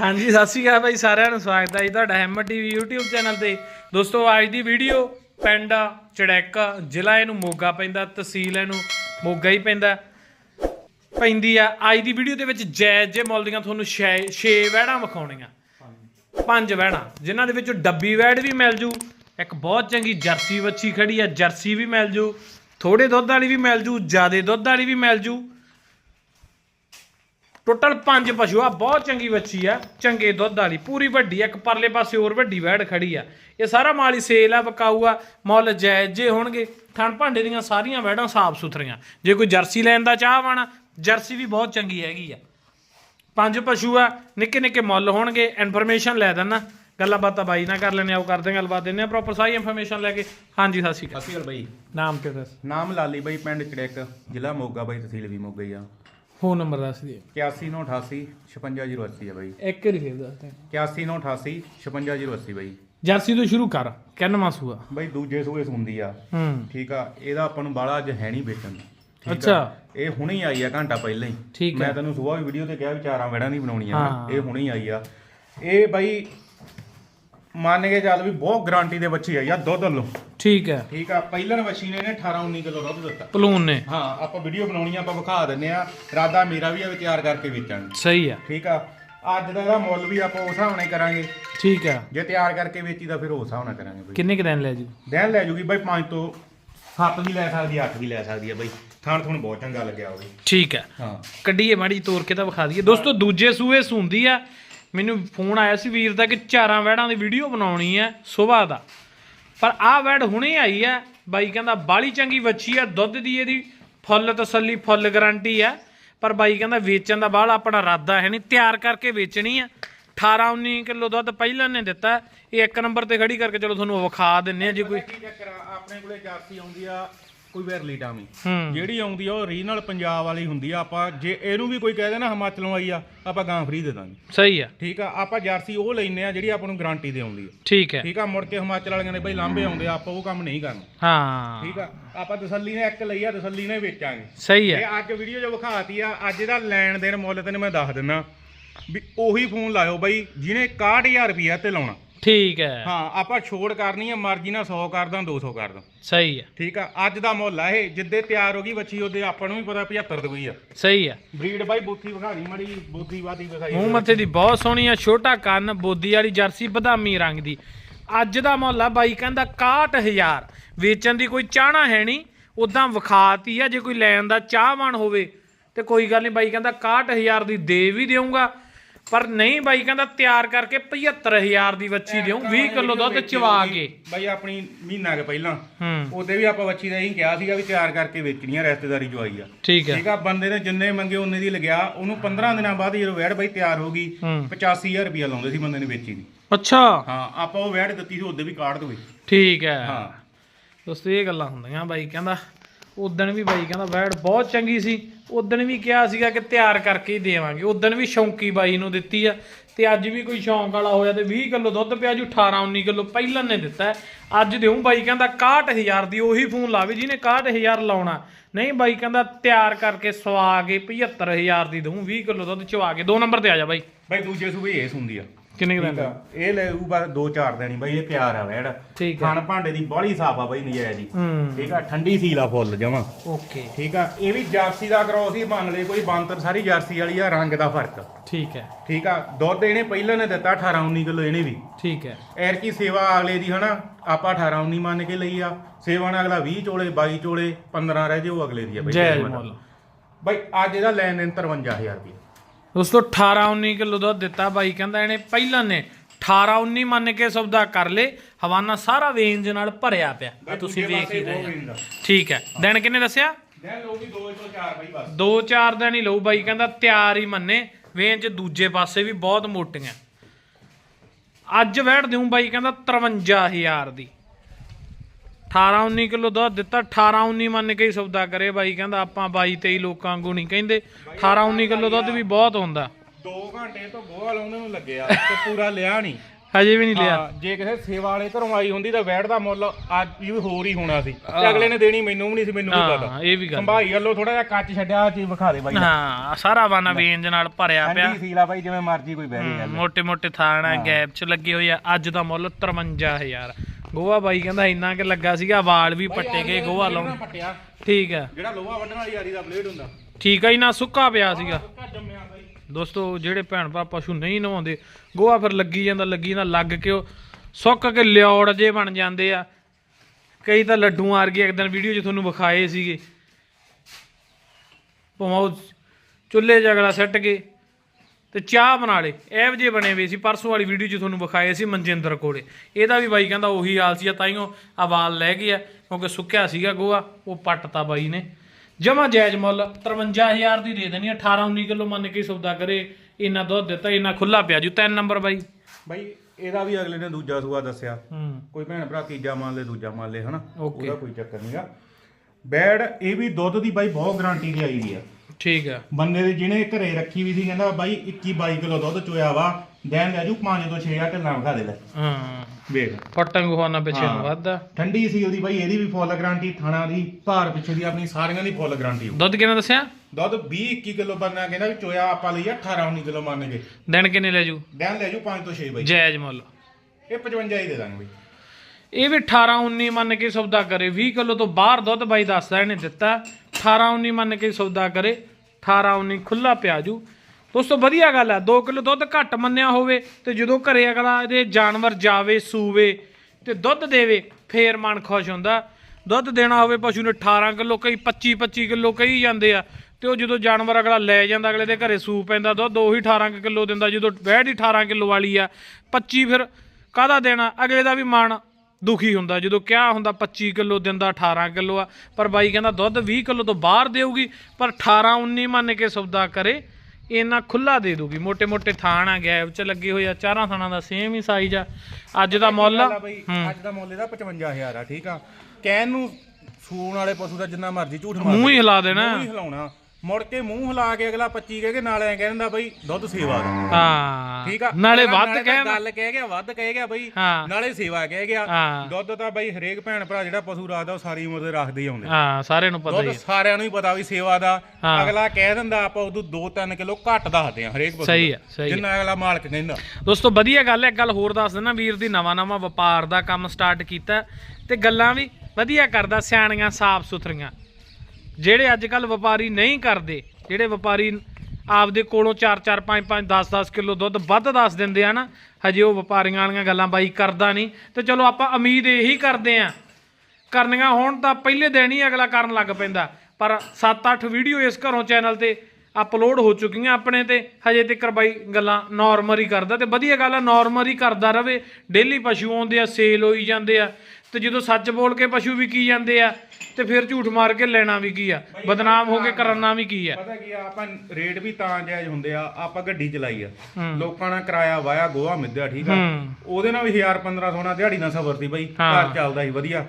ਹਾਂਜੀ ਸਤਿ ਸ਼੍ਰੀ ਅਕਾਲ ਬਾਈ ਸਾਰਿਆਂ ਨੂੰ ਸਵਾਗਤ ਹੈ ਜੀ ਤੁਹਾਡਾ ਹੈਮਰ ਟੀਵੀ YouTube ਚੈਨਲ ਤੇ। ਦੋਸਤੋ ਅੱਜ ਦੀ ਵੀਡੀਓ ਪਿੰਡ ਚੜੈਕ ਜ਼ਿਲ੍ਹਾ ਇਹਨੂੰ ਮੋਗਾ ਪੈਂਦਾ ਤਹਿਸੀਲ ਇਹਨੂੰ ਮੋਗਾ ਹੀ ਪੈਂਦਾ। ਪੈਂਦੀ ਆ। ਅੱਜ ਦੀ ਵੀਡੀਓ ਦੇ ਵਿੱਚ ਜਾਇਜ਼ ਜੇ ਮੁੱਲ ਦੀਆਂ ਤੁਹਾਨੂੰ 6 6 ਵਹਿੜਾਂ ਵਿਖਾਉਣੀਆਂ। ਪੰਜ ਵਹਿੜਾਂ ਜਿਨ੍ਹਾਂ ਦੇ ਵਿੱਚੋਂ ਡੱਬੀ ਵਹਿੜ ਵੀ ਮਿਲ ਜੂ ਇੱਕ ਬਹੁਤ ਚੰਗੀ ਜਰਸੀ ਵੱਛੀ ਖੜੀ ਆ ਜਰਸੀ ਵੀ ਮਿਲ ਜੂ ਥੋੜੇ ਦੁੱਧ ਵਾਲੀ ਵੀ ਮਿਲ ਜੂ ਜਿਆਦੇ ਦੁੱਧ ਵਾਲੀ ਵੀ ਮਿਲ ਜੂ। ਟੋਟਲ ਪੰਜ ਪਸ਼ੂ ਆ ਬਹੁਤ ਚੰਗੀ ਬੱਚੀ ਆ ਚੰਗੇ ਦੁੱਧ ਵਾਲੀ ਪੂਰੀ ਵੱਡੀ ਆ, ਇੱਕ ਪਰਲੇ ਪਾਸੇ ਹੋਰ ਵੱਡੀ ਵੈੜ ਖੜੀ ਆ। ਇਹ ਸਾਰਾ ਮਾਲ ਹੀ ਸੇਲ ਆ ਬਕਾਊ ਆ ਮੁੱਲ ਜਾਇਜ਼ ਜੇ ਹੋਣਗੇ ਥਣ ਭਾਂਡੇ ਦੀਆਂ ਸਾਰੀਆਂ ਵੈੜਾਂ ਸਾਫ਼ ਸੁਥਰੀਆਂ। ਜੇ ਕੋਈ ਜਰਸੀ ਲੈਣ ਦਾ ਚਾਹਵਾਨ ਜਰਸੀ ਵੀ ਬਹੁਤ ਚੰਗੀ ਹੈਗੀ ਆ। ਪੰਜ ਪਸ਼ੂ ਆ ਨਿੱਕੇ ਨਿੱਕੇ ਮੁੱਲ ਹੋਣਗੇ ਇਨਫੋਰਮੇਸ਼ਨ ਲੈ ਦੇਣਾ ਗੱਲਾਂ ਬਾਤਾਂ ਬਾਈ ਨਾਲ ਕਰ ਲੈਣੇ ਆਓ ਕਰਦੇ ਗੱਲਬਾਤ ਦਿੰਦੇ ਆ ਪ੍ਰੋਪਰ ਸਾਰੀ ਇਨਫੋਰਮੇਸ਼ਨ ਲੈ ਕੇ। ਹਾਂਜੀ ਸਤਿ ਸ਼੍ਰੀ ਅਕਾਲ। ਸਤਿ ਸ਼੍ਰੀ ਅਕਾਲ ਬਾਈ। ਨਾਮ ਤੇ ਦੱਸ ਨਾਮ ਲਾਲੀ ਬਾਈ ਪਿੰਡ ਚੜੈਕ ਜ਼ਿਲ੍ਹਾ ਮੋਗਾ ਬਾਈ ਤਹਿਸੀਲ ਵੀ ਮੋਗਾ ਹੀ ਆ। ਫੋਨ ਨੰਬਰ ਦੱਸ ਦਿਓ। 8198 56080 ਆ ਬਾਈ। ਇੱਕ ਵਾਰੀ ਫੇਰ ਦੱਸ ਦੇ 8198 56080 ਬਾਈ। ਜਰਸੀ ਤੋਂ ਸ਼ੁਰੂ ਕਰ ਕਿੰਨਵਾਂ ਸੂਆ ਬਾਈ ਦੂਜੇ ਸੂਏ ਸੁੰਦੀ ਆ। ਹੂੰ। ਠੀਕ ਆ ਇਹਦਾ ਆਪਾਂ ਨੂੰ ਬਾਲਾ ਅੱਜ ਹੈ ਨਹੀਂ ਵੇਚਣ। ਨੂੰ। ਠੀਕ ਆ? ਅੱਛਾ। ਇਹ ਹੁਣੇ ਹੀ ਆਈ ਆ ਘੰਟਾ ਪਹਿਲਾਂ ਹੀ। ਠੀਕ ਮੈਂ ਹੈ ਤੈਨੂੰ ਸਵੇਰ ਵੀ ਵੀਡੀਓ ਤੇ ਕਿਹਾ ਵੀ ਚਾਰਾਂ ਵੜਾਂ ਨਹੀਂ ਬਣਾਉਣੀਆਂ ਹਾਂ। ਇਹ ਹੁਣੇ ਹੀ ਆਈ ਆ। ਇਹ ਬਾਈ ਮੰਨ ਕੇ ਚੱਲ ਵੀ ਬਹੁਤ ਗਾਰੰਟੀ ਦੇ ਬੱਚੀ ਆਈ ਆ ਦੁੱਧ ਵੱਲੋਂ। ਠੀਕ ਹੈ। ਠੀਕ ਆ ਪਹਿਲਨ ਬੱਚੀ ਨੇ ਇਹਨੇ 18 19 ਕਿਲੋ ਦੁੱਧ ਦਿੱਤਾ। ਪਲੂਨ ਨੇ। ਹਾਂ ਆਪਾਂ ਵੀਡੀਓ ਬਣਾਉਣੀ ਆ ਆਪਾਂ ਵਿਖਾ ਦਿੰਨੇ ਆ। ਰਾਦਾ ਮੇਰਾ ਵੀ ਆ ਵੀ ਤਿਆਰ ਕਰਕੇ ਵੇਚਣ ਨੂੰ। ਸਹੀ ਆ। ਠੀਕ ਆ ਅੱਜ ਦਾ ਇਹਦਾ ਮੁੱਲ ਵੀ ਆਪਾਂ ਉਸ ਹਿਸਾਬ ਨਾਲ ਹੀ ਕਰਾਂਗੇ। ਠੀਕ ਆ। ਜੇ ਤਿਆਰ ਕਰਕੇ ਵੇਚੀ ਤਾਂ ਫਿਰ ਉਸ ਹਿਸਾਬ ਨਾਲ ਕਰਾਂਗੇ ਬਈ। ਕਿੰਨੇ ਕੁ ਦਿਨ ਲੈ ਜੂ? ਦਿਨ ਲੈ ਜੂਗੀ ਬਾਈ 5 ਤੋਂ 7 ਵੀ ਲੈ ਸਕਦੀ ਆ 8 ਵੀ ਲੈ ਸਕਦੀ ਆ ਬਾਈ। ਥਾਣ ਤੁਹਾਨੂੰ ਬਹੁਤ ਚੰਗਾ ਲੱਗਿਆ ਹੋਵੇ ਠੀਕ ਹੈ ਹਾਂ। ਕੱਢੀਏ ਮਾੜੀ ਤੋਰ ਕੇ ਤਾਂ ਵਿਖਾ ਦਈਏ। ਦੋਸਤੋ ਦੂਜੇ ਸੂਏ ਸੁੰਦੀ ਆ। ਮੈਨੂੰ ਫੋਨ ਆਇਆ ਸੀ ਵੀਰ ਦਾ ਕਿ ਚਾਰਾਂ ਵੈੜਾਂ ਦੀ ਵੀਡੀਓ ਬਣਾਉਣੀ ਹੈ ਸੁਬਾਹ ਦਾ। ਪਰ ਆਹ ਵੈੜ ਹੁਣੇ ਆਈ ਹੈ ਬਾਈ ਕਹਿੰਦਾ, ਬਾਲੀ ਚੰਗੀ ਵੱਛੀ ਆ, ਦੁੱਧ ਦੀ ਇਹਦੀ ਫੁੱਲ ਤਸੱਲੀ, ਫੁੱਲ ਗਾਰੰਟੀ ਆ। ਪਰ ਬਾਈ ਕਹਿੰਦਾ, ਵੇਚਣ ਦਾ ਬਾਹਲਾ ਆਪਣਾ ਇਰਾਦਾ ਹੈ ਨਹੀਂ, ਤਿਆਰ ਕਰਕੇ ਵੇਚਣੀ ਆ। 18 19 ਕਿਲੋ ਦੁੱਧ ਪਹਿਲਾਂ ਨੇ ਦਿੱਤਾ। ਇਹ ਇੱਕ ਨੰਬਰ ਤੇ ਖੜੀ ਕਰਕੇ ਚਲੋ ਤੁਹਾਨੂੰ ਵਿਖਾ ਦਿੰਨੇ ਆ ਜੇ ਕੋਈ। ਆਪਣੇ ਕੋਲੇ ਜਾਰਸੀ ਆਉਂਦੀ ਆ ਕੋਈ ਵੈਰਲੀ ਹੂੰ। ਜਿਹੜੀ ਆਉਂਦੀ ਆ ਉਹ ਰੀਜਨਲ ਪੰਜਾਬ ਵਾਲੀ ਹੁੰਦੀ ਆ ਆਪਾਂ ਜੇ ਇਹਨੂੰ ਵੀ ਕੋਈ ਕਹਿ ਦੇ ਨਾ ਹਿਮਾਚਲੋਂ ਆਈ ਆ ਆਪਾਂ ਗਾਂ ਫਰੀ ਦੇ ਦਾਂਗੇ। ਸਹੀ ਆ। ਠੀਕ ਆ ਆਪਾਂ ਜਾਰਸੀ ਉਹ ਲੈਨੇ ਆ ਜਿਹੜੀ ਆਪਾਂ ਨੂੰ ਗਾਰੰਟੀ ਦੇ ਆਉਂਦੀ ਆ। ਠੀਕ ਹੈ। ਠੀਕ ਆ ਮੁੜ ਕੇ ਹਿਮਾਚਲ ਵਾਲਿਆਂ ਦੇ ਬਈ ਲਾਂਬੇ ਆਉਂਦੇ ਆ ਆਪਾਂ ਉਹ ਕੰਮ ਨਹੀਂ ਕਰਨਾ। ਹਾਂ। ਠੀਕ ਆ ਆਪਾਂ ਤਸੱਲੀ ਨੇ ਇੱਕ ਲਈ ਆ ਤਸੱਲੀ ਨੇ ਵੇਚਾਂਗੇ। ਸਹੀ ਹੈ। ਇਹ ਅੱਜ ਵੀਡੀਓ ਜੋ ਵਿਖਾਤੀ ਆ ਅੱਜ ਦਾ ਲੈਣ ਦੇਣ ਮੁੱਲ ਤੈਨੂੰ ਮੈਂ ਦੱਸ ਦਿੰਦਾ ਵੀ ਉਹੀ ਫੋਨ ਲਾਇਓ ਬਾਈ ਜਿਹਨੇ 61000 ਰੁਪਿਆ ਤੇ ਲਾਉਣਾ। ਠੀਕ ਹੈ। ਹਾਂ ਆਪਾਂ ਛੋੜ ਕਰਨੀ ਆ ਮਰਜ਼ੀ ਨਾਲ 100 ਕਰ ਦਾਂ 200 ਕਰ ਦਾਂ। ਸਹੀ ਹੈ। ਠੀਕ ਆ ਅੱਜ ਦਾ ਮੁੱਲ ਆ ਇਹ ਜਿੱਦੇ ਤਿਆਰ ਹੋ ਗਈ ਬੱਚੀ ਉਹਦੇ ਆਪਾਂ ਨੂੰ ਵੀ ਪਤਾ 75 ਦੀ ਆ। ਸਹੀ ਹੈ। ਬਰੀਡ ਬਾਈ ਬੂਥੀ ਵਿਖਾਣੀ ਮੜੀ ਬੂਥੀ ਵਾਦੀ ਵਿਖਾਈ। ਮੂੰਹ ਮੱਥੇ ਦੀ ਬਹੁਤ ਸੋਹਣੀ ਆ ਛੋਟਾ ਕੰਨ ਬੋਦੀ ਵਾਲੀ ਜਰਸੀ ਬਦਾਮੀ ਰੰਗ ਦੀ। ਅੱਜ ਦਾ ਮੁੱਲ ਆ ਬਾਈ ਕਹਿੰਦਾ 61000 ਵੇਚਣ ਦੀ ਕੋਈ ਚਾਹਣਾ ਹੈ ਨਹੀਂ ਉਦਾਂ ਵਿਖਾਤੀ ਆ ਜੇ ਕੋਈ ਲੈਣ ਦਾ ਚਾਹਵਾਨ ਹੋਵੇ ਤੇ ਕੋਈ ਗੱਲ ਨਹੀਂ ਬਾਈ ਕਹਿੰਦਾ 61000 ਦੀ ਦੇ ਵੀ ਦੇਊਂਗਾ। ਪਰ ਨਹੀਂ ਬਾਈ ਕਹਿੰਦਾ ਤਿਆਰ ਕਰਕੇ 75000 ਦੀ ਵੱਛੀ ਦੇਊਂ 20 ਕਿਲੋ ਦੁੱਧ ਚਵਾ ਕੇ। ਬਾਈ ਆਪਣੀ ਮਹੀਨਾ ਕੇ ਪਹਿਲਾਂ ਉਹਦੇ ਵੀ ਆਪਾਂ ਬੱਚੀ ਦਾ ਇਹੀ ਕਿਹਾ ਸੀਗਾ ਵੀ ਤਿਆਰ ਕਰਕੇ ਵੇਚਣੀ ਆ ਰਿਸ਼ਤੇਦਾਰੀ ਜੋ ਆਈ ਆ। ਠੀਕ ਹੈ ਠੀਕ ਆ ਬੰਦੇ ਨੇ ਜਿੰਨੇ ਮੰਗੇ ਉਹਨੇ ਦੀ ਲਗਿਆ ਉਹਨੂੰ 15 ਦਿਨਾਂ ਬਾਅਦ ਜਦੋਂ ਵੈੜ ਬਾਈ ਤਿਆਰ ਹੋ ਗਈ ਹੂੰ। 85000 ਰੁਪਇਆ ਲਾਉਂਦੇ ਸੀ ਬੰਦੇ ਨੇ ਵੇਚੀ ਦੀ। ਅੱਛਾ। ਹਾਂ ਆਪਾਂ ਉਹ ਵੈੜ ਦਿੱਤੀ ਸੀ ਉਹਦੇ ਵੀ ਕਾਢ ਦੋਵੇ ਠੀਕ ਹੈ ਹਾਂ। ਦੋਸਤੋ ਇਹ ਗੱਲਾਂ ਹੁੰਦੀਆਂ ਬਾਈ ਕਹਿੰਦਾ ਉਦਣ ਵੀ ਬਾਈ ਕਹਿੰਦਾ ਵੈੜ ਬਹੁਤ ਚੰਗੀ ਸੀ ਉਦਣ ਵੀ ਕਿਹਾ ਸੀਗਾ ਕਿ ਤਿਆਰ ਕਰਕੇ ਹੀ ਦੇਵਾਂਗੇ। ਉਦਣ ਵੀ ਸ਼ੌਂਕੀ ਬਾਈ ਨੂੰ ਦਿੱਤੀ ਆ ਤੇ ਅੱਜ ਵੀ ਕੋਈ ਸ਼ੌਂਕ ਵਾਲਾ ਹੋਇਆ ਤੇ 20 ਕਿਲੋ ਦੁੱਧ ਪਿਆ ਜੂ 18 19 ਕਿਲੋ ਪਹਿਲਾਂ ਨੇ ਦਿੱਤਾ। ਅੱਜ ਦੇਉਂ ਬਾਈ ਕਹਿੰਦਾ 61000 ਦੀ ਉਹੀ ਫੋਨ ਲਾਵੇ ਜਿਹਨੇ 61000 ਲਾਉਣਾ। ਨਹੀਂ ਬਾਈ ਕਹਿੰਦਾ ਤਿਆਰ ਕਰਕੇ ਸਵਾ ਕੇ 75000 ਦੀ ਦਊਂ 20 ਕਿਲੋ ਦੁੱਧ ਚਵਾ ਕੇ। ਦੋ ਨੰਬਰ ਤੇ ਆ ਜਾ ਬਾਈ। ਬਾਈ ਦੂਜੇ ਸੂਬੇ ਇਹ ਸੁੰਦੀ ਆ। ਕਿੰਨੇ ਕੁ ਠੀਕ ਦਿਨ ਆ। ਇਹ ਲੈ ਉਹ ਬਸ 2-4 ਦਿਨ ਹੀ ਬਾਈ ਇਹ ਤਿਆਰ ਆ ਵੈੜ। ਠੀਕ ਹੈ ਖਾਣ ਭਾਂਡੇ ਦੀ ਬਾਹਲੀ ਸਾਫ਼ ਆ ਬਾਈ ਨਜਾਇਜ਼ ਜੀ ਹੂੰ। ਠੀਕ ਆ ਠੰਡੀ ਸੀਲ ਫੁੱਲ ਜਮਾ। ਓਕੇ। ਠੀਕ ਆ ਇਹ ਵੀ ਜਰਸੀ ਦਾ ਕ੍ਰੋਸ ਹੀ ਮੰਨ ਲੈ ਕੋਈ ਬੰਤਰ ਸਾਰੀ ਜਰਸੀ ਵਾਲੀ ਆ ਰੰਗ ਦਾ ਫ਼ਰਕ। ਠੀਕ ਹੈ। ਠੀਕ ਆ ਦੁੱਧ ਇਹਨੇ ਪਹਿਲਾਂ ਨੇ ਦਿੱਤਾ 18 19 ਕਿਲੋ ਇਹਨੇ ਵੀ। ਠੀਕ ਹੈ। ਐਰ ਕੀ ਸੇਵਾ ਅਗਲੇ ਦੀ ਹਨਾ ਆਪਾਂ 18 19 ਮੰਨ ਕੇ ਲਈ ਆ। ਸੇਵਾ ਨਾਲ ਅਗਲਾ 20 ਚੋਲੇ 22 ਚੋਲੇ 15 ਰਹਿ ਜੇ ਉਹ ਅਗਲੇ ਦੀ ਆ ਬਈ। ਜੈ ਸੇਵਾ ਨਾਲ। ਮੁੱਲ। ਬਈ ਅੱਜ ਇਹਦਾ ਲੈਣ ਦੇਣ 53000 ਰੁਪਏ। ਦੋਸਤੋ 18 19 ਕਿਲੋ ਦੁੱਧ ਦਿੱਤਾ ਬਾਈ ਕਹਿੰਦਾ ਇਹਨੇ ਪਹਿਲਾਂ ਨੇ। 18 19 ਮੰਨ ਕੇ ਸੌਦਾ ਕਰ ਲੇ ਹਵਾਨਾ ਸਾਰਾ ਵੇਂਜ ਨਾਲ ਭਰਿਆ ਪਿਆ। ਤੁਸੀਂ ਵੇਖ ਹੀ ਰਹੇ ਹੋ। ਠੀਕ ਹੈ। ਦਿਨ ਕਿੰਨੇ ਦੱਸਿਆ? ਦਿਨ ਲੋਗੀ 2 ਤੋਂ 4 ਬਈ ਬਸ। ਦੋ ਚਾਰ ਦਿਨ ਹੀ ਲਊ ਬਾਈ ਕਹਿੰਦਾ ਤਿਆਰ ਹੀ ਮੰਨੇ। ਵੇਂਜ ਦੂਜੇ ਪਾਸੇ ਵੀ ਬਹੁਤ ਮੋਟੀਆਂ। ਅੱਜ ਵੈੜ ਦਿਉ ਬਾਈ ਕਹਿੰਦਾ 53000 ਦੀ। 18 19 ਕਿਲੋ ਦੁੱਧ ਦਿੱਤਾ 18 19 ਮੰਨ ਕੇ ਹੀ ਸੌਦਾ ਕਰੇ ਬਾਈ ਕਹਿੰਦਾ ਆਪਾਂ 22 23 ਲੋਕਾਂ ਵਾਂਗੂ ਨਹੀਂ ਕਹਿੰਦੇ। 18 19 ਕਿਲੋ ਦੁੱਧ ਵੀ ਬਹੁਤ ਹੁੰਦਾ। 2 ਘੰਟੇ ਤੋਂ ਗੋਹਾ ਲਾਉਣ ਨੂੰ ਲੱਗਿਆ ਤੇ ਪੂਰਾ ਲਿਆ ਨਹੀਂ। ਹਜੇ ਵੀ ਨਹੀਂ ਲਿਆ। ਜੇ ਕਿਸੇ ਸੇਵਾ ਵਾਲੇ ਘਰੋਂ ਆਈ ਹੁੰਦੀ ਤਾਂ ਵੈਟ ਦਾ ਮੁੱਲ ਅੱਜ ਵੀ ਹੋਰ ਹੀ ਹੋਣਾ ਸੀ। ਤੇ ਅਗਲੇ ਨੇ ਦੇਣੀ ਮੈਨੂੰ ਵੀ ਨਹੀਂ ਸੀ ਮੈਨੂੰ ਵੀ ਪਤਾ। ਇਹ ਵੀ ਗੱਲ ਸੰਭਾਈ ਵੱਲੋਂ ਥੋੜਾ ਜਿਹਾ ਕੱਚ ਛੱਡਿਆ ਆ ਚੀਜ਼ ਵਿਖਾ ਦੇ ਬਾਈ। ਹਾਂ ਸਾਰਾ ਵਾਨਾ ਵੇਂਜ ਨਾਲ ਭਰਿਆ ਪਿਆ। ਠੰਡੀ ਸੀਲਾ ਬਾਈ ਜਿਵੇਂ ਮਰਜ਼ੀ ਕੋਈ ਬਹਿ ਰਿਹਾ ਮੋٹے ਮੋٹے ਥਾਣਾ ਗੈਪ ਚ ਲੱਗੇ ਹੋਏ ਆ। ਅੱਜ ਦਾ ਮੁੱਲ 53000 ਗੋਆ ਬਾਈ ਕਹਿੰਦਾ ਇੰਨਾ ਕਿ ਲੱਗਾ ਸੀਗਾ ਵਾਲ ਵੀ ਪੱਟੇ ਗਏ ਗੋਆ ਲਾਉਣ। ਪੱਟਿਆ ਠੀਕ ਹੈ। ਜਿਹੜਾ ਲੋਹਾ ਵੱਢਣ ਵਾਲੀ ਯਾਰੀ ਦਾ ਬਲੇਡ ਹੁੰਦਾ। ਠੀਕ ਹੈ ਨਾ ਸੁੱਕਾ ਪਿਆ ਸੀਗਾ। ਦੋਸਤੋ ਜਿਹੜੇ ਭੈਣ ਭਰਾ ਪਸ਼ੂ ਨਹੀਂ ਨਵਾਉਂਦੇ ਗੋਆ ਫਿਰ ਲੱਗੀ ਜਾਂਦਾ ਲੱਗੀ ਨਾ ਲੱਗ ਕੇ ਉਹ ਸੁੱਕ ਕੇ ਲਿਓੜ ਜੇ ਬਣ ਜਾਂਦੇ ਆ। ਕਈ ਤਾਂ ਲੱਡੂ ਮਾਰ ਗਏ ਇੱਕ ਦਿਨ ਵੀਡੀਓ 'ਚ ਤੁਹਾਨੂੰ ਵਿਖਾਏ ਸੀਗੇ। ਭਾਵੇਂ ਚੁੱਲ੍ਹੇ ਜਗਲਾ ਸੱਟ ਕੇ ਤੇ ਚਾਹ ਬਣਾ ਲੇ। ਐਵ ਜੇ ਬਣੇ ਹੋਏ ਸੀ। ਪਰਸੋਂ ਵਾਲੀ ਵੀਡੀਓ 'ਚ ਤੁਹਾਨੂੰ ਵਿਖਾਏ ਸੀ ਮਨਜਿੰਦਰ ਕੋਲੇ। ਇਹਦਾ ਵੀ ਬਾਈ ਕਹਿੰਦਾ ਉਹੀ ਹਾਲ ਸੀ ਤਾਈਓ ਆ ਵਾਲ ਲੈ ਗਿਆ ਕਿਉਂਕਿ ਸੁੱਕਿਆ ਸੀਗਾ ਗੋਆ ਉਹ ਪੱਟਤਾ ਬਾਈ ਨੇ। ਜਮਾ ਜਾਇਜ਼ ਮੁੱਲ 53000 ਦੀ ਦੇ ਦੇਣੀ ਆ, 18 19 ਕਿਲੋ ਮੰਨ ਕੇ ਸੌਦਾ ਕਰੇ। ਇੰਨਾ ਦੁੱਧ ਦਿੱਤਾ ਇੰਨਾ ਖੁੱਲਾ ਪਿਆ ਜੂ। ਤਿੰਨ ਨੰਬਰ ਬਾਈ। ਬਾਈ ਇਹਦਾ ਵੀ ਅਗਲੇ ਨੇ ਦੂਜਾ ਸੂਆ ਦੱਸਿਆ। ਕੋਈ ਭੈਣ ਭਰਾ ਤੀਜਾ ਮੰਨ ਲੇ ਦੂਜਾ ਮੰਨ ਲੇ ਹਨਾ. ਉਹਦਾ ਕੋਈ ਚੱਕਰ ਨਹੀਂਗਾ ਬੈਡ ਇਹ ਵੀ ਦੁੱਧ ਦੀ ਬਾਈ ਬਹੁਤ ਗਾਰੰਟੀ ਦੀ ਆਈ ਦੀ ਆ। ਠੀਕ ਆ। ਬੰਦੇ ਦੇ ਜਿਹਨੇ ਘਰੇ ਰੱਖੀ ਵੀ ਸੀ ਕਹਿੰਦਾ ਬਾਈ 21 22 ਕਿਲੋ ਦੁੱਧ ਚੋਇਆ ਵਾ ਦੇਣ ਲੈ ਜੂ 5 ਤੋਂ 6 ਆ ਢਿੱਲਾਂ ਵਿਖਾ ਦੇ ਲੈ। ਹਾਂ। ਵੇਖ। ਫਟੰਗ ਹੋਣਾ ਪਿੱਛੇ ਨੂੰ। ਵੱਧਦਾ ਠੰਡੀ ਸੀ ਉਹਦੀ ਬਾਈ ਇਹਦੀ ਵੀ ਫੁੱਲ ਗਾਰੰਟੀ ਥਾਣਾ ਦੀ ਭਾਰ ਪਿੱਛੇ ਦੀ ਆਪਣੀ ਸਾਰੀਆਂ ਦੀ ਫੁੱਲ ਗਾਰੰਟੀ ਦੁੱਧ ਕਿੰਨਾ ਦੱਸਿਆ? ਦੁੱਧ 20 21 ਕਿਲੋ ਬੰਨਾ ਕਹਿੰਦਾ ਵੀ ਚੋਇਆ ਆਪਾਂ ਲਈ ਆ 18 19 ਕਿਲੋ ਮੰਨ ਕੇ। ਦਿਨ ਕਿੰਨੇ ਲੈ ਜੂ ਦੇਣ ਲੈ ਜੂ 5 ਤੋਂ 6 ਬਾਈ। ਜਾਇਜ਼ ਮੁੱਲ। ਇਹ 55 ਹੀ ਦੇ ਦਾਂਗੇ ਬਾਈ। ਇਹ ਵੀ 18 19 ਮੰਨ ਕੇ ਸੌਦਾ ਕਰੇ। 20 ਕਿਲੋ ਤੋਂ ਬਾਹਰ ਦੁੱਧ ਬਾਈ ਦੱਸਦਾ ਇਹਨੇ ਦਿੱਤਾ। 18 19 ਮੰਨ ਕੇ ਸੌਦਾ ਕਰੇ। 18 19 ਖੁੱਲਾ ਪਿਆ ਜੂ। ਦੋਸਤੋ, ਵਧੀਆ ਗੱਲ ਆ 2 ਕਿਲੋ ਦੁੱਧ ਘੱਟ ਮੰਨਿਆ ਹੋਵੇ ਤੇ ਜਦੋਂ ਘਰੇ ਅਗਲਾ ਇਹਦੇ ਜਾਨਵਰ ਜਾਵੇ, ਸੂਵੇ ਤੇ ਦੁੱਧ ਦੇਵੇ, ਫੇਰ ਮਨ ਖੁਸ਼ ਹੁੰਦਾ। ਦੁੱਧ ਦੇਣਾ ਹੋਵੇ, ਪਸ਼ੂ ਨੇ 18 ਕਿਲੋ ਕਈ 25 25 ਕਿਲੋ ਕਹੀ ਜਾਂਦੇ ਆ ਤੇ ਉਹ ਜਦੋਂ ਜਾਨਵਰ ਅਗਲਾ ਲੈ ਜਾਂਦਾ, ਅਗਲੇ ਦੇ ਘਰੇ ਸੂ ਪੈਂਦਾ, ਦੁੱਧ ਉਹੀ 18 ਕੁ ਕਿਲੋ ਦਿੰਦਾ, ਜਦੋਂ ਵਹਿੜ ਹੀ 18 ਕਿਲੋ ਵਾਲੀ ਆ 25 ਫਿਰ ਕਾਹਦਾ ਦੇਣਾ? ਅਗਲੇ ਦਾ ਵੀ ਮਨ ਦੁਖੀ ਹੁੰਦਾ ਜਦੋਂ ਕਿਹਾ ਹੁੰਦਾ 25 ਕਿਲੋ ਦਿੰਦਾ 18 ਕਿਲੋ ਆ ਪਰ ਬਾਈ ਕਹਿੰਦਾ ਦੁੱਧ 20 ਕਿਲੋ ਤੋਂ ਬਾਹਰ ਦੇਊਗੀ ਪਰ 18 19 ਮੰਨ ਕੇ ਸੌਦਾ ਕਰੇ ਇਹਨਾਂ ਖੁੱਲਾ ਦੇ ਦੂਗੀ ਮੋٹے ਮੋٹے ਥਾਣ ਆ ਗੈਬ ਚ ਲੱਗੇ ਹੋਏ ਆ ਚਾਰਾਂ ਥਾਣਾ ਦਾ ਸੇਮ ਹੀ ਸਾਈਜ਼ ਆ। ਅੱਜ ਦਾ ਮੁੱਲ ਅੱਜ ਦਾ ਮੁੱਲ ਇਹਦਾ 55000 ਆ ਠੀਕ ਆ। ਕਹਿਣ ਨੂੰ ਸੂਣ ਵਾਲੇ ਪਸ਼ੂ ਦਾ ਜਿੰਨਾ ਮਰਜ਼ੀ ਝੂਠ ਮਾਰ ਮੂੰਹ ਹੀ ਹਿਲਾ ਦੇਣਾ। ਮੂੰਹ ਹੀ ਹਿਲਾਉਣਾ। ਮੁੜ ਕੇ ਮੂੰਹ ਹਿਲਾ ਕੇ ਅਗਲਾ 25 ਕਹਿ ਕੇ ਨਾਲ ਐ ਕਹਿੰਦਾ ਬਈ ਦੁੱਧ ਸੇਵਾ ਦਾ ਹਾਂ ਠੀਕ ਆ ਨਾਲੇ ਵੱਧ ਕਹਿ ਗੱਲ ਕਹਿ ਗਿਆ ਵੱਧ ਕਹਿ ਗਿਆ ਬਈ ਹਾਂ ਨਾਲੇ ਸੇਵਾ ਕਹਿ ਗਿਆ ਹਾਂ ਦੁੱਧ ਤਾਂ ਬਈ ਹਰੇਕ ਭੈਣ ਭਰਾ ਜਿਹੜਾ ਪਸ਼ੂ ਰੱਖਦਾ ਉਹ ਸਾਰੀ ਉਮਰ ਦੇ ਰੱਖਦੇ ਹੀ ਆਉਂਦੇ ਹਾਂ ਸਾਰਿਆਂ ਨੂੰ ਪਤਾ ਹੀ ਦੁੱਧ ਆ। ਸਾਰਿਆਂ ਨੂੰ ਹੀ ਪਤਾ ਵੀ ਸੇਵਾ ਦਾ ਹਾਂ। ਅਗਲਾ ਕਹਿ ਦਿੰਦਾ ਆਪਾਂ ਉਦੋਂ 2-3 ਕਿਲੋ ਘੱਟ ਦੱਸਦੇ ਆ ਹਰੇਕ ਪਸ਼ੂ ਸਹੀ। ਆ ਸਹੀ। ਜਿੰਨਾ ਅਗਲਾ ਮਾਲਕ ਕਹਿੰਦਾ ਦੋਸਤੋ ਵਧੀਆ ਗੱਲ ਹੈ ਇੱਕ ਗੱਲ ਹੋਰ ਦੱਸ ਦਿੰਦਾ ਵੀਰ ਦੀ ਨਵਾਂ ਨਵਾਂ ਵਪਾਰ ਦਾ ਕੰਮ ਸਟਾਰਟ ਕੀਤਾ ਤੇ ਗੱਲਾਂ ਵੀ ਵਧੀਆ ਕਰਦਾ ਸਿਆਣੀਆਂ ਸਾਫ਼ ਸੁਥਰੀਆਂ ਜਿਹੜੇ ਅੱਜ ਕੱਲ ਵਪਾਰੀ ਨਹੀਂ ਕਰਦੇ, ਜਿਹੜੇ ਵਪਾਰੀ ਆਪਦੇ ਕੋਲੋਂ 4 4 5 5 10 10 ਕਿਲੋ ਦੁੱਧ ਵੱਧ ਦੱਸ ਦਿੰਦੇ ਆ ਨਾ, ਹਜੇ ਉਹ ਵਪਾਰੀਆਂ ਵਾਲੀਆਂ ਗੱਲਾਂ ਬਾਈ ਕਰਦਾ ਨਹੀਂ। ਤੇ ਚਲੋ ਆਪਾਂ ਉਮੀਦ ਇਹੀ ਕਰਦੇ ਆ, ਕਰਨੀਆਂ ਹੋਣ ਤਾਂ ਪਹਿਲੇ ਦਿਨ ਹੀ ਅਗਲਾ ਕਰਨ ਲੱਗ ਪੈਂਦਾ, ਪਰ 7-8 ਵੀਡੀਓ ਇਸ ਘਰੋਂ ਚੈਨਲ ਤੇ ਅਪਲੋਡ ਹੋ ਚੁੱਕੀਆਂ ਆਪਣੇ ਤੇ, ਹਜੇ ਤੱਕ ਬਾਈ ਗੱਲਾਂ ਨਾਰਮਲ ਹੀ ਕਰਦਾ ਤੇ ਵਧੀਆ ਗੱਲ ਆ ਨਾਰਮਲ ਹੀ ਕਰਦਾ ਰਵੇ ਡੇਲੀ ਪਸ਼ੂ ਆਉਂਦੇ ਆ ਸੇਲ ਹੋਈ ਜਾਂਦੇ ਆ ਤੇ ਜਦੋਂ ਸੱਚ ਬੋਲ ਕੇ ਪਸ਼ੂ ਵਿਕੀ ਜਾਂਦੇ ਆ ਤੇ ਫਿਰ ਝੂਠ ਮਾਰ ਕੇ ਲੈਣਾ ਵੀ ਕੀ ਆ? ਬਦਨਾਮ ਹੋ ਕੇ ਕਰਨਾ ਵੀ ਕੀ ਆ? ਪਤਾ ਕੀ ਆ ਆਪਾਂ ਰੇਟ ਵੀ ਤਾਂ ਜਾਇਜ਼ ਹੁੰਦੇ ਆ ਆਪਾਂ ਗੱਡੀ ਚਲਾਈ ਆ। ਲੋਕਾਂ ਨਾਲ ਕਿਰਾਇਆ ਵਾਇਆ ਗੋਹਾ ਮਿੱਧਿਆ ਠੀਕ ਆ? ਉਹਦੇ ਨਾਲ ਵੀ 1000 1500 ਨਾਲ ਦਿਹਾੜੀ ਨਾਲ ਸਬਰ ਸੀ ਬਈ। ਘਰ ਚੱਲਦਾ ਸੀ ਵਧੀਆ।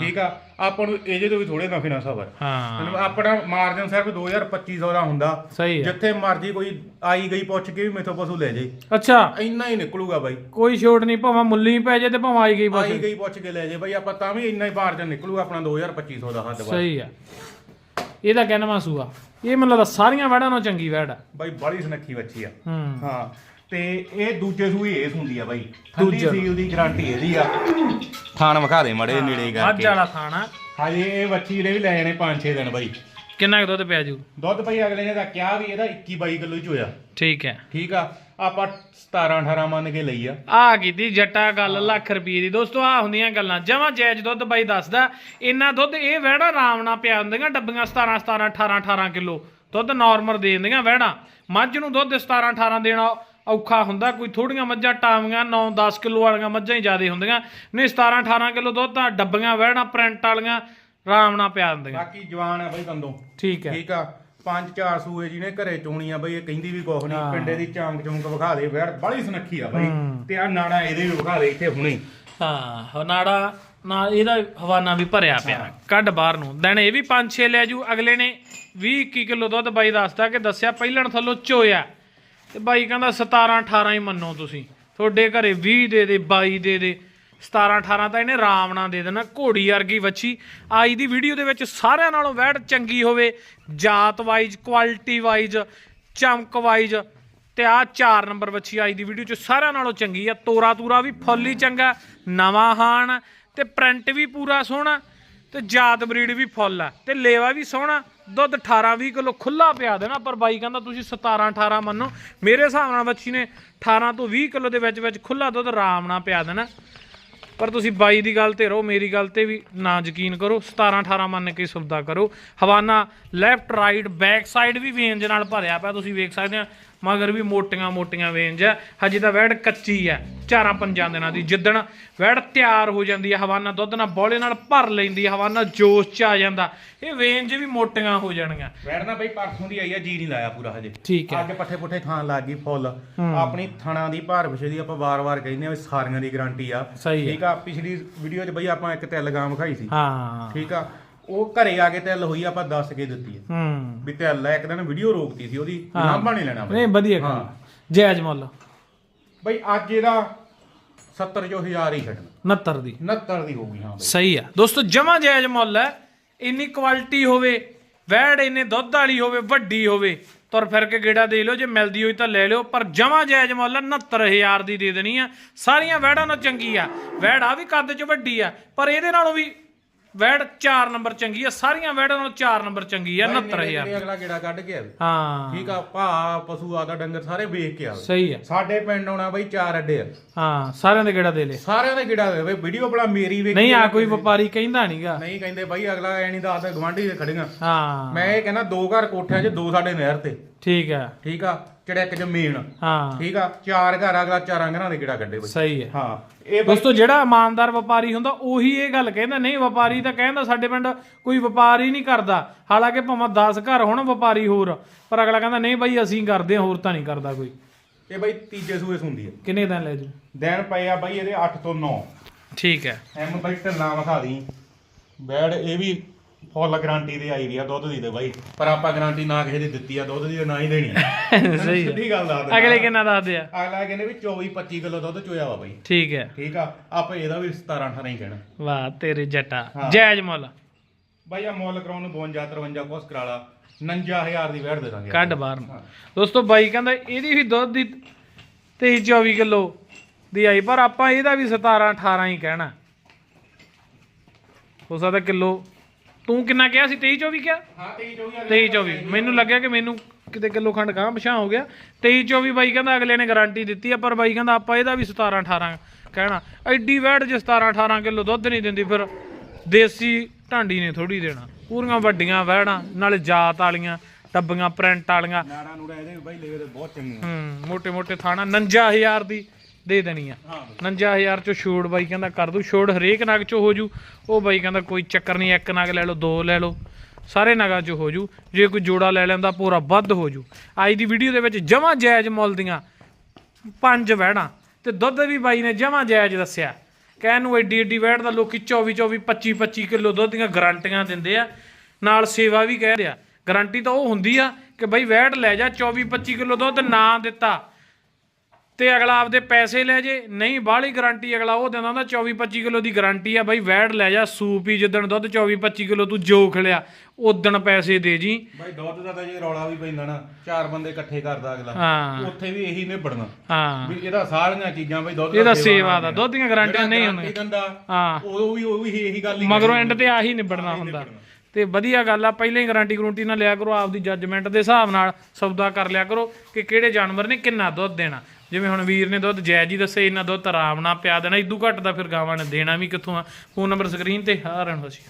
ਠੀਕ ਆ? ਆਪਾਂ ਨੂੰ ਇਹਦੇ ਤੋਂ ਵੀ ਥੋੜੇ ਨਫੇ ਨਾਲ ਸਬਰ। ਹਾਂ। ਮਤਲਬ ਆਪਣਾ ਮਾਰਜਨ ਸਿਰਫ 2000 ਦਾ ਹੁੰਦਾ। ਜਿੱਥੇ ਮਰਜ਼ੀ ਕੋਈ ਆਈ ਗਈ ਪੁੱਛ ਕੇ ਵੀ ਮੇਥੋਂ ਪਸ਼ੂ ਲੈ ਜੇ। ਅੱਛਾ। ਇੰਨਾ ਹੀ ਨਿਕਲੂਗਾ ਬਾਈ। ਕੋਈ ਛੋਟ ਨਹੀਂ ਭਾਵੇਂ ਮੁੱਲੀ ਪੈ ਜੇ ਤੇ ਭਾਵੇਂ ਆਈ ਗਈ ਆਈ ਗਈ ਪੁੱਛ ਕੇ ਲੈ ਜੇ ਬਾਈ ਆਪਾਂ ਤਾਂ ਵੀ ਇੰਨਾ ਹੀ ਮਾਰਜਨ ਨਿਕਲੂਗਾ ਆਪਣਾ 2000 ਦਾ ਹੱਦ ਵਾ ਸਹੀ ਆ। ਇਹਦਾ ਕਹਿਣਾ ਸੂਆ ਇਹ ਮੈਨੂੰ ਲੱਗਦਾ ਸਾਰੀਆਂ ਵੜਾਂ ਨਾਲੋਂ ਚੰਗੀ ਵੜ ਆ। ਬਾਈ ਬੜੀ ਸੁਨੱਖੀ ਬੱਚੀ ਆ। ਹੂੰ। ਹਾਂ ਤੇ ਇਹ ਦੂਜੇ ਸੂਈ ਏਸ ਹੁੰਦੀ ਆ ਬਾਈ। ਠੰਡੀ ਦੂਜਾ। ਸੀਲ ਦੀ ਗਾਰੰਟੀ ਇਹਦੀ ਆ। ਥਾਣ ਵਿਖਾ ਦੇ ਮੜੇ ਨੇੜੇ ਅੱਜ ਕਰਕੇ। ਵਾਲਾ ਖਾਣਾ ਹਜੇ ਇਹ ਬੱਚੀ ਨੇ ਵੀ ਲੈ ਜਾਣੇ 5-6 ਦਿਨ ਬਾਈ। ਕਿੰਨਾ ਕੁ ਦੁੱਧ ਪਿਆ ਜੂ? ਦੁੱਧ ਬਾਈ ਅਗਲੇ ਨੇ ਤਾਂ ਕਿਹਾ ਵੀ ਇਹਦਾ 21-22 ਕਿਲੋ ਹੀ ਚੋਇਆ ਠੀਕ ਹੈ। ਠੀਕ ਆ ਆਪਾਂ 17-18 ਮੰਨ ਕੇ ਲਈ ਆ। ਆ ਕੀਤੀ ਜੱਟਾ ਗੱਲ ਲੱਖ ਰੁਪਏ ਦੀ। ਦੋਸਤੋ ਆ ਹੁੰਦੀਆਂ ਗੱਲਾਂ। ਜਮਾਂ ਜਾਇਜ਼ ਦੁੱਧ ਬਾਈ ਦੱਸਦਾ ਇੰਨਾ ਦੁੱਧ ਇਹ ਵਹਿੜਾ ਆਰਾਮ ਨਾਲ ਪਿਆ ਹੁੰਦੀਆਂ ਡੱਬੀਆਂ 17 17 18 18 ਕਿਲੋ। ਦੁੱਧ ਨਾਰਮਲ ਦੇ ਦਿੰਦੀਆਂ ਵਹਿੜਾ। ਮੱਝ ਨੂੰ ਦੁੱਧ 17 18 ਦੇਣਾ ਔਖਾ ਹੁੰਦਾ ਕੋਈ ਥੋੜੀਆਂ ਮੱਝਾਂ ਟਾਵੀਆਂ 9 10 ਕਿਲੋ ਵਾਲੀਆਂ ਮੱਝਾਂ ਹੀ ਜ਼ਿਆਦੇ ਹੁੰਦੀਆਂ। ਨਹੀਂ 17 18 ਕਿਲੋ ਦੁੱਧ ਤਾਂ ਡੱਬੀਆਂ ਵਹਿੜਾ ਪ੍ਰਿੰਟ ਵਾਲੀਆਂ। ਆਰਾਮ ਨਾਲ ਪਿਆ ਦਿੰਦੀਆਂ। ਬਾਕੀ ਜਵਾਨ ਆ ਬਾਈ ਕੰਦੋਂ ਠੀਕ ਹੈ। ਠੀਕ ਆ? ਪੰਜ ਚਾਰ ਸੂਏ ਜਿਹਨੇ ਘਰੇ ਚੋਣੀ ਆ ਬਈ ਇਹ ਕਹਿੰਦੀ ਵੀ ਕੁਛ। ਨਹੀਂ ਪਿੰਡੇ ਦੀ ਚਾਂਕ ਚੌਂਕ ਵਿਖਾ ਦੇ ਵੈੜ ਬੜੀ ਸੁਨੱਖੀ ਆ ਬਾਈ। ਤੇ ਆ ਨਾੜਾ ਇਹਦੇ ਵੀ ਵਿਖਾ ਦੇ ਇੱਥੇ ਹੁਣੇ। ਹਾਂ ਹਨਾੜਾ ਨਾਲ ਇਹਦਾ ਹਵਾਨਾ ਵੀ ਭਰਿਆ ਪਿਆ। ਕੱਢ ਬਾਹਰ ਨੂੰ। ਦਿਨ ਇਹ ਵੀ 5-6 ਲੈ ਜੂ ਅਗਲੇ ਨੇ 20-21 ਕਿਲੋ ਦੁੱਧ ਬਾਈ ਦੱਸਦਾ ਕਿ ਦੱਸਿਆ ਪਹਿਲਣ ਥੱਲੋਂ ਚੋਇਆ। ਤੇ ਬਾਈ ਕਹਿੰਦਾ 17-18 ਹੀ ਮੰਨੋ ਤੁਸੀਂ। ਤੁਹਾਡੇ ਘਰੇ 20 ਦੇ ਦੇ 22 ਦੇ ਦੇ। 17 18 ਤਾਂ ਇਹਨੇ ਆਰਾਮ ਨਾਲ ਦੇ ਦੇਣਾ, ਘੋੜੀ ਵਰਗੀ ਵੱਛੀ। ਅੱਜ ਦੀ ਵੀਡੀਓ ਦੇ ਵਿੱਚ ਸਾਰਿਆਂ ਨਾਲੋਂ ਵੈੜ ਚੰਗੀ ਹੋਵੇ, ਜਾਤ ਵਾਈਜ਼ ਕੁਆਲਿਟੀ ਵਾਈਜ਼ ਚਮਕ ਵਾਈਜ਼ ਤੇ ਆ 4 ਨੰਬਰ ਵੱਛੀ ਅੱਜ ਦੀ ਵੀਡੀਓ ਚ ਸਾਰਿਆਂ ਨਾਲੋਂ ਚੰਗੀ ਆ। ਤੋਰਾ ਤੂਰਾ ਵੀ ਫੁੱਲ ਹੀ ਚੰਗਾ, ਨਵਾਂ ਹਾਣ, ਤੇ ਪ੍ਰਿੰਟ ਵੀ ਪੂਰਾ ਸੋਹਣਾ, ਤੇ ਜਾਤ ਬਰੀਡ ਵੀ ਫੁੱਲ ਆ, ਤੇ ਲੇਵਾ ਵੀ ਸੋਹਣਾ, ਦੁੱਧ 18 20 ਕਿਲੋ ਖੁੱਲਾ ਪਿਆ ਦੇਣਾ, ਪਰ ਬਾਈ ਕਹਿੰਦਾ ਤੁਸੀਂ 17 18 ਮੰਨੋ। ਮੇਰੇ ਹਿਸਾਬ ਨਾਲ ਬੱਚੀ ਨੇ 18 ਤੋਂ 20 ਕਿਲੋ ਦੇ ਵਿੱਚ ਵਿੱਚ ਖੁੱਲਾ ਦੁੱਧ ਆਰਾਮ ਨਾਲ ਪਿਆ ਦੇਣਾ। ਪਰ ਤੁਸੀਂ ਬਾਈ ਦੀ ਗੱਲ ਤੇ ਰਹੋ, ਮੇਰੀ ਗੱਲ ਤੇ ਵੀ ਨਾ ਯਕੀਨ ਕਰੋ 17 18 ਮੰਨ ਕੇ ਸੌਦਾ ਕਰੋ। ਹਵਾਨਾ ਲੈਫਟ ਰਾਈਟ ਬੈਕ ਸਾਈਡ ਵੀ ਵੇਂਜ ਨਾਲ ਭਰਿਆ ਪਿਆ, ਤੁਸੀਂ ਵੇਖ ਸਕਦੇ ਆ। ਮਗਰ ਵੀ ਮੋਟੀਆਂ ਮੋਟੀਆਂ ਵੇਂਜ ਆ। ਹਜੇ ਤਾਂ ਵੈੜ ਕੱਚੀ ਆ ਚਾਰਾਂ ਪੰਜਾਂ ਦਿਨਾਂ ਦੀ ਜਿੱਦਣ ਵੈੜ ਤਿਆਰ ਹੋ ਜਾਂਦੀ ਆ ਹਵਾਨਾ ਦੁੱਧ ਨਾਲ ਬੋਲੇ ਨਾਲ ਭਰ ਲੈਂਦੀ ਆ ਹਵਾਨਾ ਜੋਸ਼ ਚ ਆ ਜਾਂਦਾ। ਇਹ ਵੇਂਜ ਵੀ ਮੋਟੀਆਂ ਹੋ ਜਾਣਗੀਆਂ। ਵੈੜ ਨਾ ਬਈ ਪਰਸੋਂ ਦੀ ਆਈ ਆ ਜੀ ਨਹੀਂ ਲਾਇਆ ਪੂਰਾ ਹਜੇ। ਠੀਕ ਹੈ ਅੱਜ ਪੱਠੇ ਪੁੱਠੇ ਖਾਣ ਲੱਗ ਗਈ ਫੁੱਲ। ਆਪਣੀ ਥਣਾ ਦੀ ਭਾਰ ਵਿਸ਼ੇ ਦੀ ਆਪਾਂ ਵਾਰ-ਵਾਰ ਕਹਿੰਦੇ ਆ ਸਾਰੀਆਂ ਦੀ ਗਾਰੰਟੀ ਆ। ਹੈ ਠੀਕ ਆ ਪਿਛਲੀ ਵੀਡੀਓ 'ਚ ਬਈ ਆਪਾਂ ਇੱਕ ਤਿਲ ਗਾਂ ਵਿਖਾਈ ਸੀ। ਹਾਂ। ਠੀਕ ਆ ਉਹ ਘਰੇ ਆ ਕੇ ਤਿਲ ਹੋਈ ਆਪਾਂ ਦੱਸ ਕੇ ਦਿੱਤੀ ਹੂੰ। ਵੀ ਤਿਲ ਆ ਇੱਕ ਦਿਨ ਵੀਡੀਓ ਰੋਕਤੀ ਸੀ ਉਹਦੀ ਲਾਂਭਾ ਨਹੀਂ ਲੈਣਾ ਬਈ। ਨਹੀਂ ਵਧੀਆ ਕੰਮ ਜਾਇਜ਼ ਮੁੱਲ। ਬਈ ਅੱਜ ਇਹਦਾ 70 ਜੋ ਹਜ਼ਾਰ ਹੀ ਛੱਡਣਾ 69 ਦੀ। 69 ਦੀ ਹੋਊਗੀ ਹਾਂ ਬਈ। ਸਹੀ ਆ। ਦੋਸਤੋ ਜਮਾ ਜਾਇਜ਼ ਮੁੱਲ ਹੈ। ਇੰਨੀ ਕੁਆਲਿਟੀ ਹੋਵੇ ਵੈੜ ਇੰਨੇ ਦੁੱਧ ਵਾਲੀ ਹੋਵੇ ਵੱਡੀ ਹੋਵੇ ਤੁਰ ਫਿਰ ਕੇ ਗੇੜਾ ਦੇ ਲਓ ਜੇ ਮਿਲਦੀ ਹੋਈ ਤਾਂ ਲੈ ਲਿਓ। ਪਰ ਜਮਾ ਜਾਇਜ਼ ਮੁੱਲ ਆ, 69000 ਦੀ ਦੇ ਦੇਣੀ ਆ। ਸਾਰੀਆਂ ਵੈੜਾਂ ਨਾਲੋਂ ਚੰਗੀ ਆ। ਵੈੜ ਆ ਵੀ ਕੱਦ 'ਚ ਵੱਡੀ ਆ। ਪਰ ਇਹਦੇ ਨਾਲੋਂ ਵੀ ਵੈੜ 4 ਨੰਬਰ ਚੰਗੀ ਆ ਸਾਰੀਆਂ ਵੈੜਾਂ ਨਾਲੋਂ 4 ਨੰਬਰ ਚੰਗੀ ਆ 69000 ਜਿਹੜੇ ਅਗਲਾ ਗੇੜਾ ਕੱਢ ਕੇ ਆਵੇ। ਹਾਂ। ਠੀਕ ਆ ਭਾ ਪਸ਼ੂ ਆਦਾ ਡੰਗਰ ਸਾਰੇ ਵੇਖ ਕੇ ਆਵੇ। ਸਹੀ ਆ। ਸਾਡੇ ਪਿੰਡ ਆਉਣਾ ਬਈ ਚਾਰ ਅੱਡੇ ਆ। ਹਾਂ ਸਾਰਿਆਂ ਦੇ ਗੇੜਾ ਦੇ ਲੈ। ਸਾਰਿਆਂ ਦੇ ਗੇੜਾ ਦੇ ਬਈ ਵੀਡੀਓ ਬੜਾ ਮੇਰੀ ਵੇਖ ਨਹੀਂ ਆ ਕੋਈ ਵਪਾਰੀ ਕਹਿੰਦਾ ਨਹੀਂਗਾ ਨਹੀਂ ਕਹਿੰਦੇ ਬਾਈ ਅਗਲਾ ਐ ਨਹੀਂ ਦੱਸਦਾ ਗਵਾਂਢੀ ਦੇ ਖੜੀਆਂ। ਹਾਂ। ਮੈਂ ਇਹ ਕਹਿੰਦਾ ਦੋ ਘਰ ਕੋਠਿਆਂ 'ਚ ਦੋ ਸਾਡੇ ਨਹਿਰ ਤੇ। ਠੀਕ ਆ। ਠੀਕ ਆ? ਚੜੈਕ ਜ਼ਮੀਨ? ਹਾਂ। ਠੀਕ ਆ? ਚਾਰ ਘਰ ਅਗਲਾ ਚਾਰਾਂ ਘਰਾਂ ਦੇ ਗੇੜਾ ਕੱਢੇ ਬਈ। ਸਹੀ ਹੈ ਹਾਂ। ਇਹ ਬਈ ਦੋਸਤੋ ਜਿਹੜਾ ਇਮਾਨਦਾਰ ਵਪਾਰੀ ਹੁੰਦਾ ਉਹੀ ਇਹ ਗੱਲ ਕਹਿੰਦਾ ਨਹੀਂ ਵਪਾਰੀ ਤਾਂ ਕਹਿੰਦਾ ਸਾਡੇ ਪਿੰਡ ਕੋਈ ਵਪਾਰੀ ਨਹੀਂ ਕਰਦਾ। ਹਾਲਾਂਕਿ ਭਾਵੇਂ 10 ਘਰ ਹੋਣ ਵਪਾਰੀ ਹੋਰ ਪਰ ਅਗਲਾ ਕਹਿੰਦਾ ਨਹੀਂ ਬਾਈ ਅਸੀਂ ਕਰਦੇ ਹਾਂ ਹੋਰ ਤਾਂ ਨਹੀਂ ਕਰਦਾ ਕੋਈ। ਇਹ ਬਈ ਤੀਜੇ ਸੂਏ ਸੁੰਦੀ ਆ। ਕਿੰਨੇ ਦਿਨ ਲੈ ਜੂ ਦਿਨ ਪਏ ਆ ਬਾਈ ਇਹਦੇ 8 ਤੋਂ 9 ਠੀਕ ਹੈ ਐਮ ਬਾਈ ਢਿੱਲਾਂ ਵਿਖਾ ਦੀ। ਬੈਡ ਇਹ ਵੀ ਫੁੱਲ ਗਾਰੰਟੀ ਦੇ ਆਈ ਵੀ ਆ ਦੁੱਧ ਦੀ ਤੇ ਬਾਈ। ਪਰ ਆਪਾਂ ਗਾਰੰਟੀ ਨਾ ਕਿਸੇ ਦੀ ਦਿੱਤੀ ਆ ਦੁੱਧ ਦੀ ਤੇ ਨਾ ਹੀ ਦੇਣੀ ਆ। ਸਹੀ ਸਿੱਧੀ ਗੱਲ ਦੱਸ ਦਿੰਦਾ। ਅਗਲੇ ਕਿੰਨਾ ਦੱਸਦੇ ਆ ਅਗਲਾ ਕਹਿੰਦੇ ਵੀ 24 25 ਕਿਲੋ ਦੁੱਧ ਚੋਇਆ ਵਾ ਬਾਈ। ਠੀਕ ਹੈ ਠੀਕ ਆ ਆਪਾਂ ਇਹਦਾ ਵੀ 17 18 ਹੀ ਕਹਿਣਾ। ਵਾਹ ਤੇਰੇ ਜੱਟਾ। ਹਾਂ। ਜਾਇਜ਼ ਮੁੱਲ। ਬਾਈ ਆ ਮੁੱਲ ਕਰਾਉਣ ਨੂੰ 52 53 ਕੋਸ ਕਰਾ ਲਾ। 59000 ਦੀ ਵੈੜ ਦੇ ਦਾਂਗੇ ਕੱਢ ਬਾਹਰ ਨੂੰ। ਦੋਸਤੋ ਬਾਈ ਕਹਿੰਦਾ ਇਹਦੀ ਵੀ ਦੁੱਧ ਦੀ 23 24 ਕਿਲੋ ਦੀ ਆਈ ਪਰ ਆਪਾਂ ਇਹਦਾ ਵੀ 17 18 ਹੀ ਕਹਿਣਾ। ਹੋ ਸਕਦਾ ਕਿਲੋ ਤੂੰ ਕਿੰਨਾ ਕਿਹਾ ਸੀ? 23 24 ਕਿਹਾ? ਹਾਂ 23 24 23 24 ਮੈਨੂੰ ਲੱਗਿਆ ਕਿ ਮੈਨੂੰ ਕਿਤੇ ਕਿਲੋ ਖੰਡ ਗਾਂ ਪਛਾਂ ਹੋ ਗਿਆ। 23 24 ਬਾਈ ਕਹਿੰਦਾ ਅਗਲੇ ਨੇ ਗਾਰੰਟੀ ਦਿੱਤੀ ਆ ਪਰ ਬਾਈ ਕਹਿੰਦਾ ਆਪਾਂ ਇਹਦਾ ਵੀ 17 18 ਕਹਿਣਾ। ਐਡੀ ਵੈੜ ਜੇ 17 18 ਕਿਲੋ ਦੁੱਧ ਨਹੀਂ ਦਿੰਦੀ ਫਿਰ ਦੇਸੀ ਢਾਂਡੀ ਨੇ ਥੋੜੀ ਦੇਣਾ। ਪੂਰੀਆਂ ਵੱਡੀਆਂ ਵੈੜਾਂ ਨਾਲੇ ਜਾਤ ਵਾਲੀਆਂ ਟੱਬੀਆਂ ਪ੍ਰਿੰਟ ਵਾਲੀਆਂ। ਨਾੜਾ ਨੂੜਾ ਇਹਦੇ ਬਾਈ ਲੇਵੇ ਬਹੁਤ ਚੰਗੀਆਂ। ਹੂੰ ਮੋਟੇ ਮੋਟੇ ਥਾਣਾ 59000 ਦੀ। ਦੇ ਦੇਣੀ ਆ। ਹਾਂ 59000 ਚੋਂ ਛੋੜ ਬਾਈ ਕਹਿੰਦਾ ਕਰ ਦੂ। ਛੋੜ ਹਰੇਕ ਨਗ ਚੋਂ ਹੋ ਜੂ। ਉਹ ਬਾਈ ਕਹਿੰਦਾ ਕੋਈ ਚੱਕਰ ਨਹੀਂ, ਇੱਕ ਨਗ ਲੈ ਲਓ, ਦੋ ਲੈ ਲਓ। ਸਾਰੇ ਨਗਾਂ ਚੋਂ ਹੋ ਜੂ। ਜੇ ਕੋਈ ਜੋੜਾ ਲੈ ਲੈਂਦਾ, ਪੂਰਾ ਵੱਧ ਹੋ ਜੂ। ਅੱਜ ਦੀ ਵੀਡੀਓ ਦੇ ਵਿੱਚ ਜਮਾ ਜਾਇਜ਼ ਮੁੱਲ ਦੀਆਂ ਪੰਜ ਵਹਿੜਾਂ ਤੇ ਦੁੱਧ ਵੀ ਬਾਈ ਨੇ ਜਮਾ ਜਾਇਜ਼ ਦੱਸਿਆ। ਕਹਿਣ ਨੂੰ ਐਡੀ ਐਡੀ ਵਹਿੜ ਦਾ ਲੋਕੀ 24 24 25 25 ਕਿਲੋ ਦੁੱਧ ਦੀਆਂ ਗਾਰੰਟੀਆਂ ਦਿੰਦੇ ਆ। ਨਾਲ ਸੇਵਾ ਵੀ ਕਹਿ ਰਿਹਾ। ਗਾਰੰਟੀ ਤਾਂ ਉਹ ਹੁੰਦੀ ਆ ਕਿ ਬਾਈ ਵਹਿੜ ਲੈ ਜਾ 24 25 ਕਿਲੋ ਦੁੱਧ ਨਾ ਦਿੱਤਾ। ਤੇ ਅਗਲਾ ਆਪਦੇ ਪੈਸੇ ਲੈ ਜੇ ਨਹੀਂ ਬਾਹਲੀ ਗਾਰੰਟੀ ਅਗਲਾ ਉਹ ਦਿੰਦਾ ਹੁੰਦਾ 24 25 ਕਿਲੋ ਦੀ ਗਾਰੰਟੀ ਆ ਬਾਈ ਵੈੜ ਲੈ ਜਾ ਸੂਪ ਹੀ ਜਿੱਦਣ ਦੁੱਧ 24 25 ਕਿਲੋ ਤੂੰ ਜੋ ਖਲਿਆ ਉਦਣ ਪੈਸੇ ਦੇ ਜੀ। ਬਾਈ ਦੁੱਧ ਦਾ ਤਾਂ ਜੇ ਰੌਲਾ ਵੀ ਪੈਂਦਾ ਨਾ ਚਾਰ ਬੰਦੇ ਇਕੱਠੇ ਕਰਦਾ ਅਗਲਾ। ਹਾਂ। ਉੱਥੇ ਵੀ ਇਹੀ ਨਿਬੜਨਾ। ਹਾਂ। ਵੀ ਇਹਦਾ ਸਾਰੀਆਂ ਚੀਜ਼ਾਂ ਬਈ ਦੁੱਧ ਇਹਦਾ ਸੇਵਾ ਦਾ ਦੁੱਧ ਦੀਆਂ ਗਾਰੰਟੀਆਂ ਨਹੀਂ ਹੁੰਦੀਆਂ। ਹਾਂ। ਉਹ ਵੀ ਉਹ ਵੀ ਇਹੀ ਗੱਲ ਹੀ ਮਗਰੋਂ ਐਂਡ ਤੇ ਆਹੀ ਨਿਬੜਨਾ ਹੁੰਦਾ। ਤੇ ਵਧੀਆ ਗੱਲ ਆ ਪਹਿਲਾਂ ਹੀ ਗਾਰੰਟੀ ਗਰੰਟੀ ਨਾ ਲਿਆ ਕਰੋ ਆਪਦੀ ਜੱਜਮੈਂਟ ਦੇ ਹਿਸਾਬ ਨਾਲ ਸੌਦਾ ਕਰ ਲਿਆ ਕਰੋ ਕਿ ਕਿਹੜੇ ਜਾਨਵਰ ਨੇ ਕਿੰਨਾ ਦੁੱਧ ਦੇਣਾ। ਜਿਵੇਂ ਹੁਣ ਵੀਰ ਨੇ ਦੁੱਧ ਜਾਇਜ਼ ਹੀ ਦੱਸੇ ਇਹਨਾਂ ਦੁੱਧ ਆਰਾਮ ਨਾਲ ਪਿਆ ਦੇਣਾ ਇਦੋਂ ਘੱਟ ਦਾ ਫਿਰ ਗਾਵਾਂ ਨੇ ਦੇਣਾ ਵੀ ਕਿੱਥੋਂ ਆ? ਫੋਨ ਨੰਬਰ ਸਕਰੀਨ ਤੇ ਹਾਰਨ ਹੋਸੀ